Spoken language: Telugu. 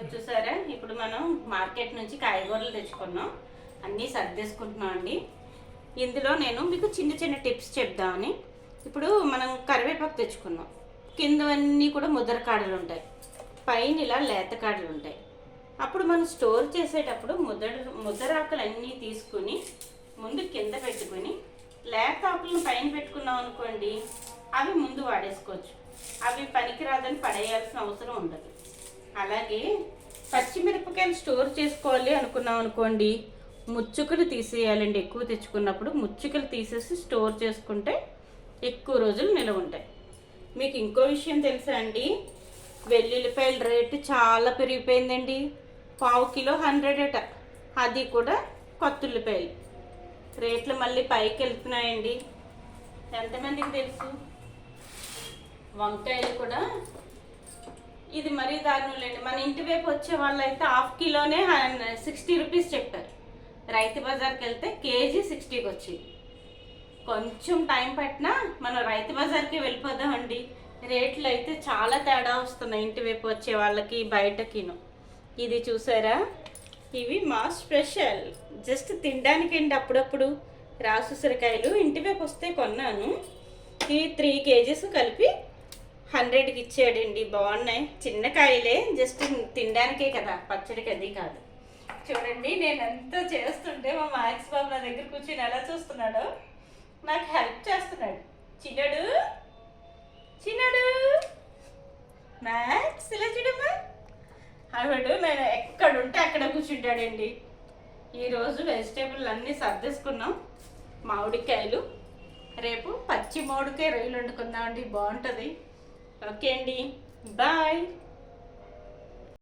చూసారా? ఇప్పుడు మనం మార్కెట్ నుంచి కాయగూరలు తెచ్చుకున్నాం. అన్నీ సర్దేసుకుంటున్నాం అండి. ఇందులో నేను మీకు చిన్న చిన్న టిప్స్ చెప్దామని. ఇప్పుడు మనం కరివేపాకు తెచ్చుకున్నాం. కిందవన్నీ కూడా ముద్ర కాడలు ఉంటాయి. పైన ఇలా లేత కాడలు ఉంటాయి. అప్పుడు మనం స్టోర్ చేసేటప్పుడు ముద్ర ముద్రాకులు అన్నీ తీసుకుని ముందు కింద పెట్టుకుని లేత ఆకులను పైన పెట్టుకున్నాం అనుకోండి అవి ముందు వాడేసుకోవచ్చు. అవి పనికిరాదని పడేయాల్సిన అవసరం ఉండదు. అలాగే పచ్చిమిరపకాయలు స్టోర్ చేసుకోవాలి అనుకున్నాం అనుకోండి ముచ్చుకలు తీసేయాలండి. ఎక్కువ తెచ్చుకున్నప్పుడు ముచ్చుకలు తీసేసి స్టోర్ చేసుకుంటే ఎక్కువ రోజులు నిలవ ఉంటాయి. మీకు ఇంకో విషయం తెలుసా అండి? వెల్లుల్లిపాయల రేటు చాలా పెరిగిపోయిందండి. పావు కిలో హండ్రెడ్ అట. అది కూడా కొత్త ఉల్లిపాయలు రేట్లు మళ్ళీ పైకి వెళ్తున్నాయండి. ఎంతమందికి తెలుసు? వంకాయలు కూడా ఇది మరీ దారుణంలేండి మన ఇంటి వైపు వచ్చే వాళ్ళు అయితే హాఫ్ కిలోనే సిక్స్టీ రూపీస్ చెప్పారు రైతు బజార్కి వెళ్తే కేజీ సిక్స్టీకి వచ్చింది కొంచెం టైం పట్టినా మనం రైతు బజార్కి వెళ్ళిపోదామండి. రేట్లు అయితే చాలా తేడా వస్తున్నాయి ఇంటి వైపు వచ్చే వాళ్ళకి బయటకిను. ఇది చూసారా? ఇవి మా స్పెషల్. జస్ట్ తినడానికండి అప్పుడప్పుడు. రాసుసరికాయలు ఇంటి వైపు వస్తే కొన్నాను. ఇవి త్రీ కేజీస్ కలిపి హండ్రెడ్కి ఇచ్చాడండి బాగున్నాయి. చిన్న కాయలే జస్ట్ తినడానికే కదా పచ్చడికి అది కాదు. చూడండి నేను ఎంత చేస్తుంటే మా మ్యాక్స్ బాబు నా దగ్గర కూర్చొని ఎలా చూస్తున్నాడో నాకు హెల్ప్ చేస్తున్నాడు. చిన్నడు? చిన్నడు? మ్యాక్స్ ఇలా చూడమ్మా. ఆవిడ నేను ఎక్కడ ఉంటే అక్కడ కూర్చుంటాడండి. ఈరోజు వెజిటేబుల్ అన్నీ సర్దేసుకున్నాం మామిడికాయలు. రేపు పచ్చి మామిడికాయ రొయ్యలు వండుకుందామండి బాగుంటుంది. ఓకే అండి బాయ్